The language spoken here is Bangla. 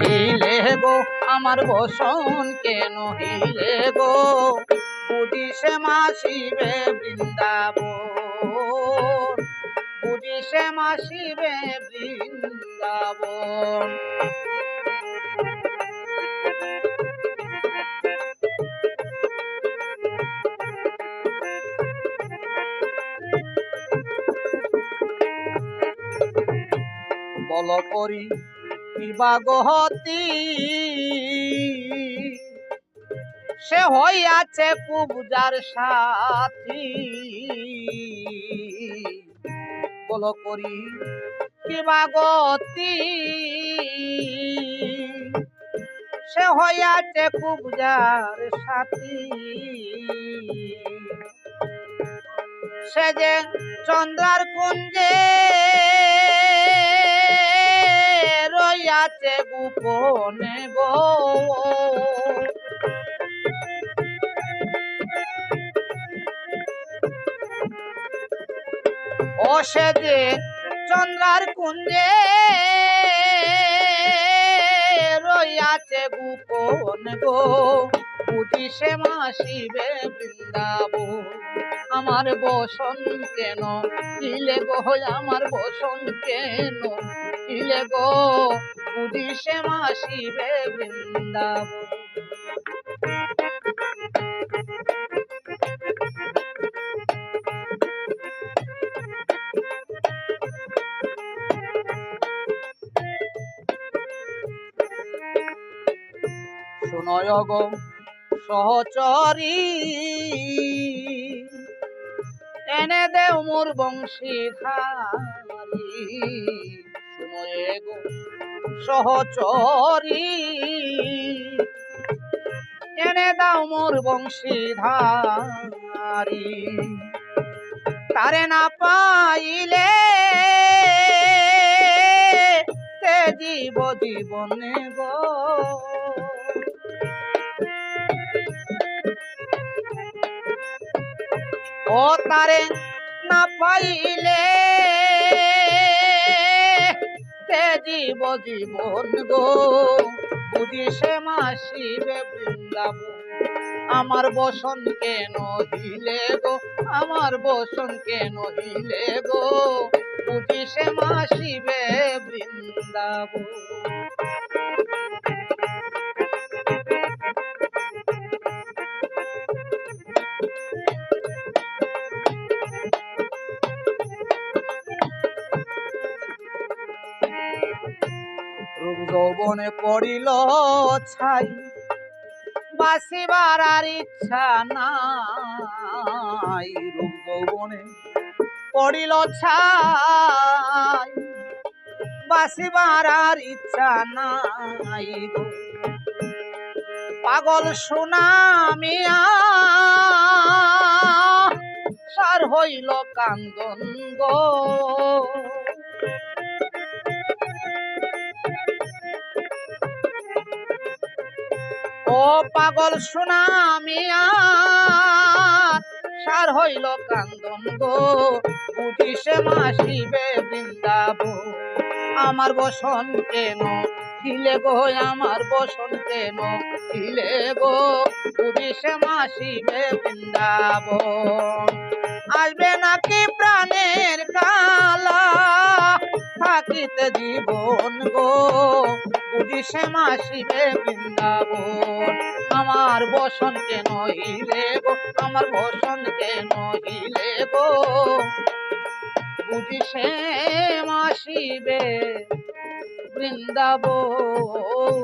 হিলে গো আমার বসন কেন হিলে গো বুঝিসে মাসিবে বৃন্দাবন। বুঝিসে মাসিবে বৃন্দাবন। বল করি কিবা গহতি। সে হইয়াছে কুবজার সাথী। বল করি, কিবা গতি? সে হইয়াছে কুবজার সাথী। সে যে চন্দ্রার কুঞ্জে গোপনে যে চন্দ্রার কুঞ্জে রইয়াছে গোপন গো। বুঝিসে মাসিবে বৃন্দাবন। আমার বসন কেন? হিলে গো আমার বসন কেন? হিলে গো বুঝিসে মাসিবে সহচরী এনে দেও মোর বংশী ধারি গো সহচরী। এনে দাও মোর বংশী ধারি তারে না পাইলে তে জীব জীবনে গো? ও তারে না পাইলে জীব জীবন গো। বুঝিসে মাসিবে বৃন্দাবন আমার বসন কেন দিলে গো? আমার বসন কেন দিলে গো? বুঝিসে মাসিবে বৃন্দাবন রূপ পড়িল ছাই। বাসিবার আর ইচ্ছা নাই। রূপ পড়িল ছাই। বাসিবার আর ইচ্ছা নাই পাগল সুনামিয়া সার হইল কান্দন গো। ও পাগল সুনামিয়া সার হইল কান্দন গো। বুঝিসে মাসিবে বৃন্দাবন, আমার বসন কেন হিলে গো? আমার বসন কেন হিলে গো? বুঝিসে মাসিবে বৃন্দাবন, আসবে নাকি প্রাণের কালা? থাকিতে জীবন গো। বুঝিসে মাসিবে বৃন্দাবন। আমার বসন কেন গো? আমার বসন কেন হিলে বুঝি সে মাসিবে বৃন্দাবন।